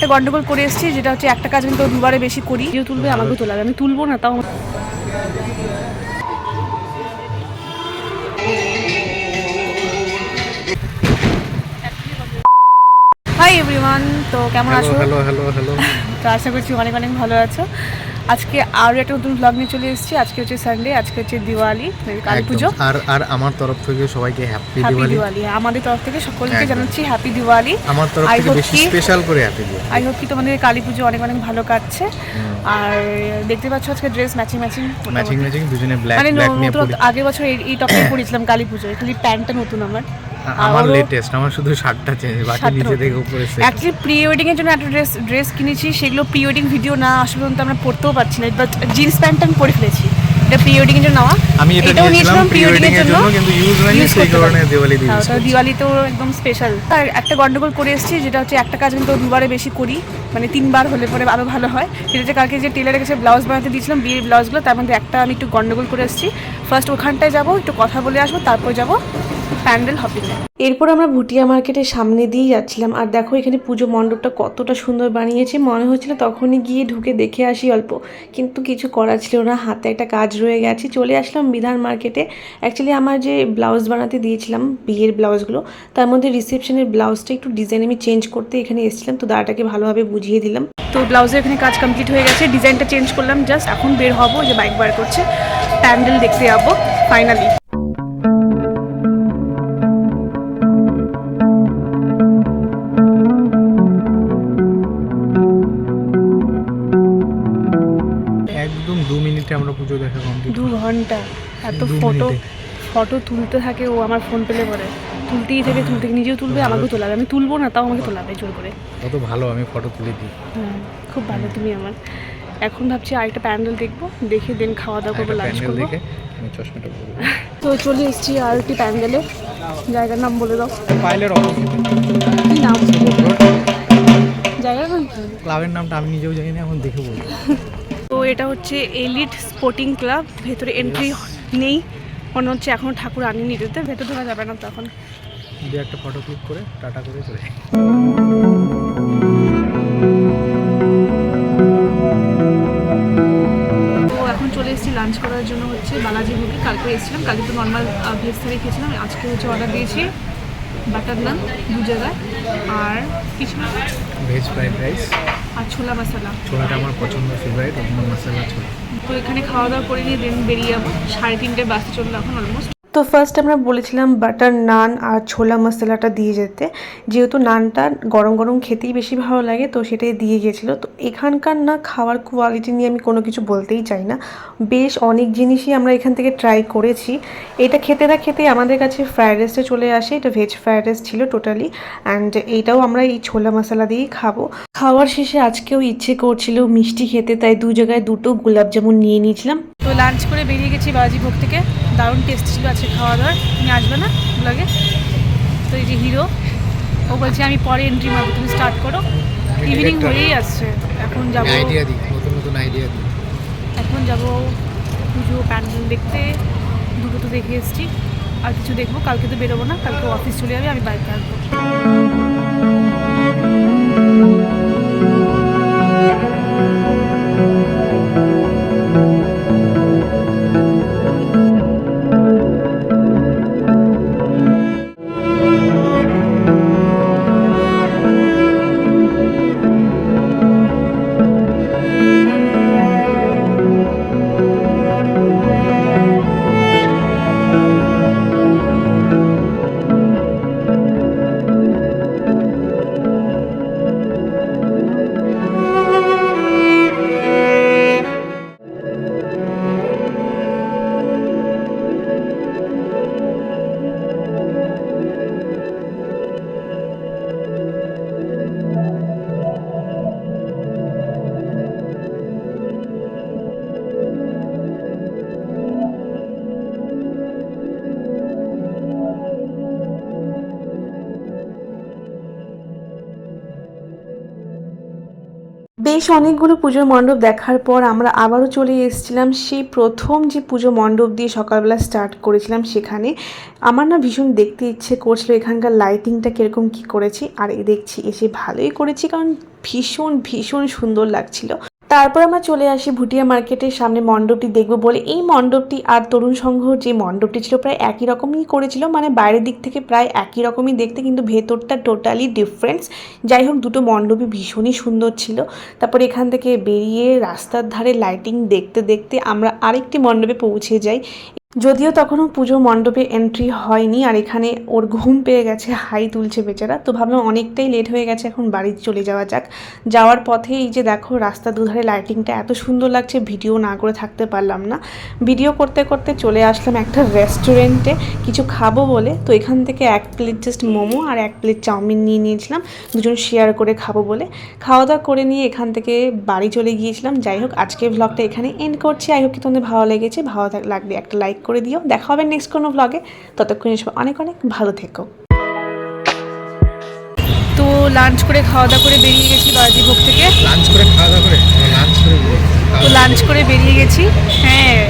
একটা গন্ডগোল করে এসেছি যেটা হচ্ছে একটা কাজ আমি তো দুবারে বেশি করি। যে তুলবে আমাকেও তোলাবে আমি তুলবো না তাও হাই এভরিওয়ান তো কেমন আছো? হ্যালো হ্যালো হ্যালো তো আশা করছি অনেক অনেক ভালো আছো। আজকে আরও একটা নতুন ব্লগ নিয়ে চলে এসেছি। আজকে হচ্ছে সানডে আজকে হচ্ছে দিওয়ালি কালী পুজো। আর আর আমার তরফ থেকে সবাইকে হ্যাপি দিওয়ালি। দিওয়ালি। আমাদের তরফ থেকে সকলকে। জানাচ্ছি হ্যাপি দিওয়ালি। আমার তরফ থেকে বেশি স্পেশাল করে হ্যাপি দিওয়ালি। আই হোপ কি তোমাদের কালী পুজো অনেক অনেক ভালো কাটছে। আর দেখতে পাচ্ছ আজকে dress matching matching matching matching দুজনে ব্ল্যাক মানে ব্ল্যাক নিয়ে আগের বছর এই- টপটাই পরেছিলাম কালী পুজোয় খালি প্যান্টটা নতুন আমার। আমার লেটেস্ট আমার শুধু শার্টটা চেঞ্জ বাকি নিচে থেকে উপরে। অ্যাকচুয়ালি প্রি ওয়েডিং এর জন্য একটা ড্রেস ড্রেস কিনেছি সেগুলো প্রি ওয়েডিং ভিডিও না আসা পর্যন্ত আমরা পরতেও পারছি না বাট জিন্স প্যান্টটা আমি পরে ফেলেছি। এটা প্রি ওয়েডিং এর জন্য নেওয়া আমি এটা নিয়েছিলাম প্রি ওয়েডিং এর জন্য। কিন্তু ইউজ হয়নি সেই কারণে দিওয়ালি দিয়ে হ্যাঁ, তো দিওয়ালি তো একদম স্পেশাল আর একটা গন্ডগোল করে এসেছি যেটা হচ্ছে একটা কাজ আমি তো দুবারে বেশি করি মানে তিনবার হলে পরে আরও ভালো হয়। সেটা হচ্ছে কালকে যে টেলারের কাছে ব্লাউজ বানাতে দিয়েছিলাম বিয়ের ব্লাউজগুলো তার মধ্যে একটা আমি একটু গন্ডগোল করে এসেছি। ফার্স্ট ওখানটায় যাব একটু কথা বলে আসব তারপর যাব। প্যান্ডেল হপিংয়ে এরপর আমরা ভুটিয়া মার্কেটের সামনে দিয়ে যাচ্ছিলাম। আর দেখো এখানে পুজো মণ্ডপটা কতটা সুন্দর বানিয়েছে। মনে হচ্ছিল তখনই গিয়ে ঢুকে দেখে আসি অল্প। কিন্তু কিছু করার ছিল না। হাতে একটা কাজ রয়ে গেছে। চলে আসলাম বিধান মার্কেটে। অ্যাকচুয়ালি আমার যে ব্লাউজ বানাতে দিয়েছিলাম বিয়ের ব্লাউজগুলো তার মধ্যে রিসেপশনের ব্লাউজটা একটু ডিজাইন আমি চেঞ্জ করতে এখানে এসেছিলাম। তো দাদাটাকে ভালোভাবে বুঝিয়ে দিলাম। তো ব্লাউজের এখানে কাজ কমপ্লিট হয়ে গেছে। ডিজাইনটা চেঞ্জ করলাম। জাস্ট এখন বের হব। যে বাইক বার করছে। প্যান্ডেল দেখতে যাব ফাইনালি এত ফটো ফটো তুলতে থাকে ও আমার ফোন পেলে পরে। তুলতেই থাকে তুলতে নিজেও তুলবে আমাকেও তোলাবে। আমি তুলবো না তাও আমাকে তোলাবে জোর করে। কত ভালো আমি ফটো তুলে দিই। হ্যাঁ খুব ভালো তুমি আমার। এখন ভাবছি আরেকটা প্যান্ডেল দেখব দেখে দেন খাওয়া দাওয়া করব। লাঞ্চ করব তো চলে এসেছি আর একটি প্যান্ডেলে জায়গার নাম বলে দাও। পাইলের কি নাম? জায়গার নাম ক্লাবের নামটা আমি নিজেও জানি না এখন দেখে বলব। তো এটা হচ্ছে এলিট স্পোর্টিং ক্লাব ভেতরে এন্ট্রি নেই। মনে হচ্ছে এখনও ঠাকুর আনিনি এটাতে ভেতর ঢোকা যাবে না তখন একটা ফটো ক্লিক করে টাটা করে চলে তো এখন চলে এসেছি লাঞ্চ করার জন্য হচ্ছে বালাজি মুভি কালকে এসেছিলাম কালকে তো নর্মাল ভেজ থালি খেয়েছিলাম। আজকে হচ্ছে অর্ডার দিয়েছি বাটার নান দু জায়গায়। আর কিছু ভেজ ফ্রাইড রাইস আর ছোলা মশলা। ছোলাটা আমার পছন্দ ফেভারিট ওখানে মশলা ছোলা। তো এখানে খাওয়া দাওয়া করে নিয়ে দেন বেরিয়ে যাব। সাড়ে তিনটে বাসে চলল এখন অলমোস্ট তো ফার্স্ট আমরা বলেছিলাম বাটার নান আর ছোলা মশলাটা দিয়ে যেতে। যেহেতু নানটা গরম গরম খেতেই বেশি ভালো লাগে, তো সেটাই দিয়ে গেছিল তো এখানকার না খাওয়ার কোয়ালিটি নিয়ে আমি কোনো কিছু বলতেই চাই না। বেশ অনেক জিনিসই আমরা এখান থেকে ট্রাই করেছি। এটা খেতে না খেতে আমাদের কাছে ফ্রায়েড রাইসটা চলে আসে। এটা ভেজ ফ্রায়েড রাইস ছিল টোটালি অ্যান্ড এইটাও আমরা এই ছোলা মশলা দিয়েই খাব। খাওয়ার শেষে আজকেও ইচ্ছে করছিল মিষ্টি খেতে, তাই দু জায়গায় দুটো গোলাপ জামুন নিয়ে নিয়েছিলাম। লাঞ্চ করে বেরিয়ে গেছি বাবাজি ভোগ থেকে। দারুণ টেস্ট ছিল আজকে খাওয়া দাওয়ার। তুমি আসবে না লাগে তো এই যে হিরো ও বলছে আমি পরে এন্ট্রি মারবো তুমি স্টার্ট করো। ইভিনিং হয়েই আসছে। এখন যাব আইডিয়া দিই নতুন নতুন আইডিয়া দিই। এখন যাব পুজো প্যান্ডেল দেখতে। দুটো তো দেখে এসেছি। আর কিছু দেখব কালকে তো বেরোবো না কালকে অফিস চলে যাবে আমি বাড়িতে আসব। বেশ অনেকগুলো পুজোর মণ্ডপ দেখার পর আমরা আবারও চলে এসেছিলাম সেই প্রথম যে পুজো মণ্ডপ দিয়ে সকালবেলা স্টার্ট করেছিলাম সেখানে। আমার না ভীষণ দেখতে ইচ্ছে করছিল এখানকার লাইটিংটা কীরকম কী করেছি, আর দেখছি এসে ভালোই করেছি কারণ ভীষণ ভীষণ সুন্দর লাগছিল। তারপর আমরা চলে আসি ভুটিয়া মার্কেটের সামনে মণ্ডপটি দেখব বলে। এই মণ্ডপটি আর তরুণ সংঘ যে মণ্ডপটি ছিল প্রায় একই রকমই করেছিল মানে বাইরের দিক থেকে প্রায় একই রকমই দেখতে, কিন্তু ভেতরটা টোটালি ডিফারেন্স যাই হোক, দুটো মণ্ডপই ভীষণই সুন্দর ছিল। তারপর এখান থেকে বেরিয়ে রাস্তার ধারে লাইটিং দেখতে দেখতে আমরা আরেকটি মণ্ডপে পৌঁছে যাই। যদিও তখনও পুজো মণ্ডপে এন্ট্রি হয়নি, আর এখানে ওর ঘুম পেয়ে গেছে, হাই তুলছে বেচারা। তো ভাবলাম অনেকটাই লেট হয়ে গেছে, এখন বাড়ি চলে যাওয়া যাক। যাওয়ার পথে এই যে দেখো, রাস্তা দুধারে লাইটিংটা এত সুন্দর লাগছে, ভিডিও না করে থাকতে পারলাম না। ভিডিও করতে করতে চলে আসলাম একটা রেস্টুরেন্টে কিছু খাব বলে, তো এখান থেকে এক প্লেট জাস্ট মোমো আর এক প্লেট চাউমিন নিয়ে নিয়েছিলাম। দুজন শেয়ার করে খাব বলে। খাওয়া দাওয়া করে নিয়ে এখান থেকে বাড়ি চলে গিয়েছিলাম। যাই হোক আজকে ভ্লগটা এখানে এন্ড করছি। আই হোক কি তোমাদের ভালো লেগেছে। ভালো লাগলে একটা লাইক করে দিও। দেখা হবে নেক্সট কোনো ব্লগে ততক্ষণ সবাই অনেক অনেক ভালো থেকো। তো লাঞ্চ করে খাওয়া দাওয়া করে বেরিয়ে গেছি বাজি ভোগ থেকে। লাঞ্চ করে খাওয়া দাওয়া করে লাঞ্চ করে তো লাঞ্চ করে বেরিয়ে গেছি। হ্যাঁ